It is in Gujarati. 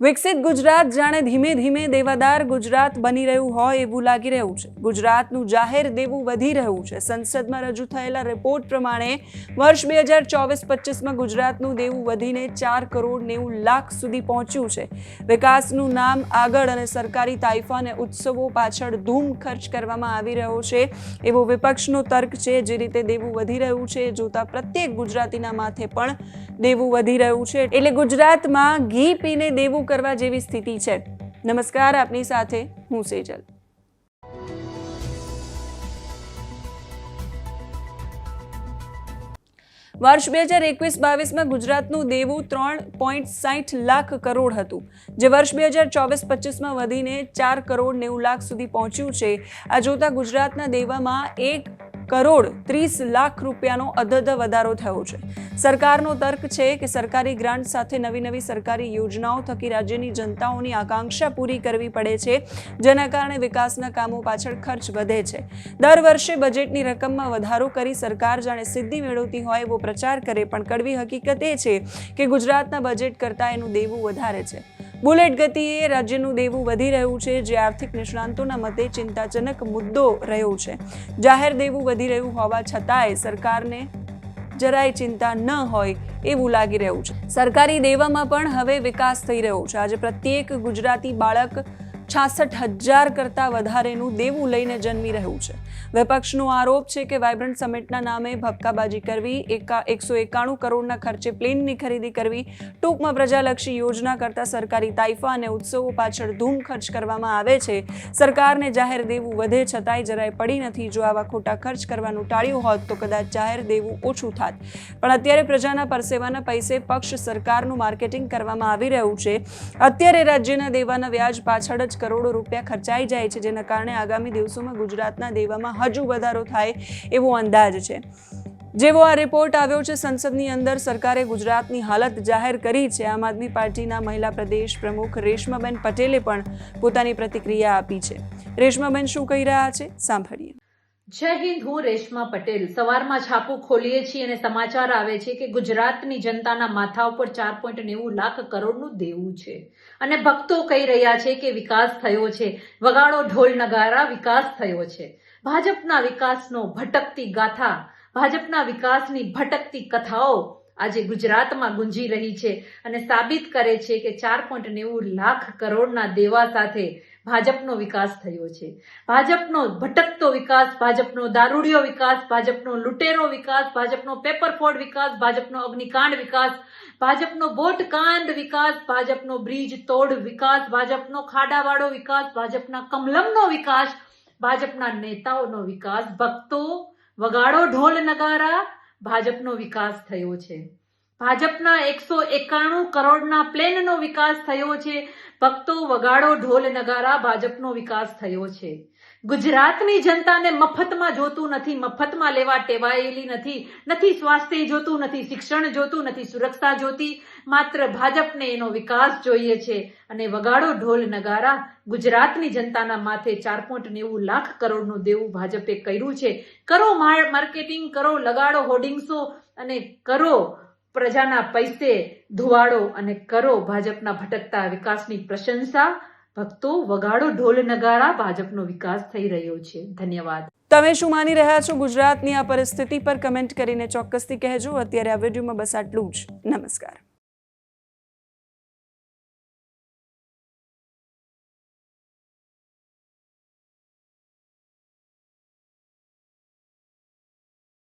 વિકસિત ગુજરાત જાણે ધીમે ધીમે દેવાદાર ગુજરાત બની રહ્યું હોય એવું લાગી રહ્યું છે. ગુજરાતનું જાહેર દેવું વધી રહ્યું છે. સંસદમાં રજૂ થયેલા રિપોર્ટ પ્રમાણે વર્ષ બે હજાર ચોવીસ પચીસમાં ગુજરાતનું દેવું વધીને ચાર કરોડ નેવું લાખ સુધી પહોંચ્યું છે. વિકાસનું નામ આગળ અને સરકારી તાઇફા અને ઉત્સવો પાછળ ધૂમ ખર્ચ કરવામાં આવી રહ્યો છે. એવો વિપક્ષનો તર્ક છે જે રીતે દેવું વધી રહ્યું છે. જોતા પ્રત્યેક ગુજરાતીના માથે પણ દેવું વધી રહ્યું છે. એટલે ગુજરાતમાં ઘી પીને દેવું કરવા જેવી સ્થિતિ છે. નમસ્કાર, આપની સાથે હું સેજલ. વર્ષ બે હજાર એકવીસ બાવીસમાં ગુજરાતનું દેવું ત્રણ પોઈન્ટ સાઠ લાખ કરોડ હતું. જે વર્ષ બે હજાર ચોવીસ પચીસમાં વધીને ચાર કરોડ નેવું લાખ સુધી પહોંચ્યું છે. આ જોતા ગુજરાતના દેવામાં એક કરોડ ત્રીસ લાખ રૂપિયાનો અધધ વધારો થયો છે. સરકારનો તર્ક છે કે સરકારી ગ્રાન્ટ સાથે નવી નવી સરકારી યોજનાઓ થકી રાજ્યની જનતાઓની આકાંક્ષા પૂરી કરવી પડે છે, જેના કારણે વિકાસના કામો પાછળ ખર્ચ વધે છે. દર વર્ષે બજેટની રકમમાં વધારો કરી સરકાર જાણે સિદ્ધિ મેળવતી હોય એવો પ્રચાર કરે, પણ કડવી હકીકત એ છે કે ગુજરાતના બજેટ કરતાં એનું દેવું વધારે છે. બુલેટ ગતિએ રાજ્યનું દેવું વધી રહ્યું છે. જે આર્થિક નિષ્ણાંતોના મતે ચિંતાજનક મુદ્દો રહ્યો છે. જાહેર દેવું વધી રહ્યું હોવા છતાંય સરકારને જરાય ચિંતા ન હોય એવું લાગી રહ્યું છે. સરકારી દેવામાં પણ હવે વિકાસ થઈ રહ્યો છે. આજે પ્રત્યેક ગુજરાતી બાળક છાસઠ હજાર કરતાં વધારેનું દેવું લઈને જન્મી રહ્યું છે. વિપક્ષનો આરોપ છે કે વાઇબ્રન્ટ સમિટના નામે ભપકાબાજી કરવી, એકા એકસો એકાણું કરોડના ખર્ચે પ્લેનની ખરીદી કરવી, ટૂંકમાં પ્રજાલક્ષી યોજના કરતાં સરકારી તાઇફા અને ઉત્સવો પાછળ ધૂમ ખર્ચ કરવામાં આવે છે. સરકારને જાહેર દેવું વધે છતાંય જરાય પડી નથી. જો આવા ખોટા ખર્ચ કરવાનું ટાળ્યું હોત તો કદાચ જાહેર દેવું ઓછું થાત. પણ અત્યારે પ્રજાના પરસેવાના પૈસે પક્ષ સરકારનું માર્કેટિંગ કરવામાં આવી રહ્યું છે. અત્યારે રાજ્યના દેવાના વ્યાજ પાછળ જ કરોડો રૂપિયા ખર્ચાઈ જાય છે, જેના કારણે આગામી દિવસોમાં ગુજરાતના દેવામાં હજુ વધારો થાય એવો અંદાજ છે. જેવો આ રિપોર્ટ આવ્યો છે, સંસદની અંદર સરકારે ગુજરાતની હાલત જાહેર કરી છે. આમ આદમી પાર્ટીના મહિલા પ્રદેશ પ્રમુખ રેશમાબેન પટેલે પણ પોતાની પ્રતિક્રિયા આપી છે. રેશમાબેન શું કહી રહ્યા છે? સાંભળીએ. જય હિન્દ, હું રેશમા પટેલ. સવારમાં છાપું ખોલીએ છીએ અને સમાચાર આવે છે કે ગુજરાતની જનતાના માથા ઉપર ચાર પોઈન્ટ નેવું લાખ કરોડનું દેવું છે. અને ભક્તો કહી રહ્યા છે કે વિકાસ થયો છે. વગાડો ઢોલ નગારા, વિકાસ થયો છે. ભાજપના વિકાસનો ભટકતી ગાથા, ભાજપના વિકાસની ભટકતી કથાઓ આજે ગુજરાતમાં ગુંજી રહી છે અને સાબિત કરે છે કે ચાર પોઈન્ટ નેવું લાખ કરોડના દેવા સાથે ભાજપનો વિકાસ થયો છે. ભાજપનો ભટકતો વિકાસ, ભાજપનો દારૂડિયો વિકાસ, ભાજપનો લૂંટેરો વિકાસ, ભાજપનો પેપરફોડ વિકાસ, ભાજપનો અગ્નિકાંડ વિકાસ, ભાજપનો બોટકાંડ વિકાસ, ભાજપનો બ્રિજ તોડ વિકાસ, ભાજપનો ખાડાવાળો વિકાસ, ભાજપના કમલમનો વિકાસ, ભાજપના નેતાઓનો વિકાસ, ભક્તો, વગાડો ઢોલ નગારા, ભાજપનો વિકાસ થયો છે. ભાજપના એકસો એકાણું કરોડના પ્લેનનો વિકાસ થયો છે. ભક્તો વગાડો ઢોલ નગારા ભાજપનો વિકાસ થયો છે. ગુજરાતની જનતાને મફતમાં જોતું નથી, મફતમાં લેવા ટેવાયેલી નથી નથી સ્વાસ્થ્ય જોતું, નથી શિક્ષણ જોતું, નથી સુરક્ષા જોતી. માત્ર ભાજપને એનો વિકાસ જોઈએ છે અને વગાડો ઢોલ નગારા ગુજરાતની જનતાના માથે ચાર પોઈન્ટ નેવું લાખ કરોડનું દેવું ભાજપે કર્યું છે. કરો માર્કેટિંગ, કરો, લગાડો હોર્ડિંગ્સો અને કરો પ્રજાના પૈસે ધુવાડો અને કરો ભાજપના ભટકતા વિકાસની પ્રશંસા, ભક્તો વગાડો ઢોલ નગારા ભાજપનો વિકાસ થઈ રહ્યો છે. ધન્યવાદ. તમે શું માની રહ્યા છો? ગુજરાતની આ પરિસ્થિતિ પર કમેન્ટ કરીને ચોક્કસથી કહેજો. અત્યારે આ વિડીયોમાં બસ આટલું જ. નમસ્કાર.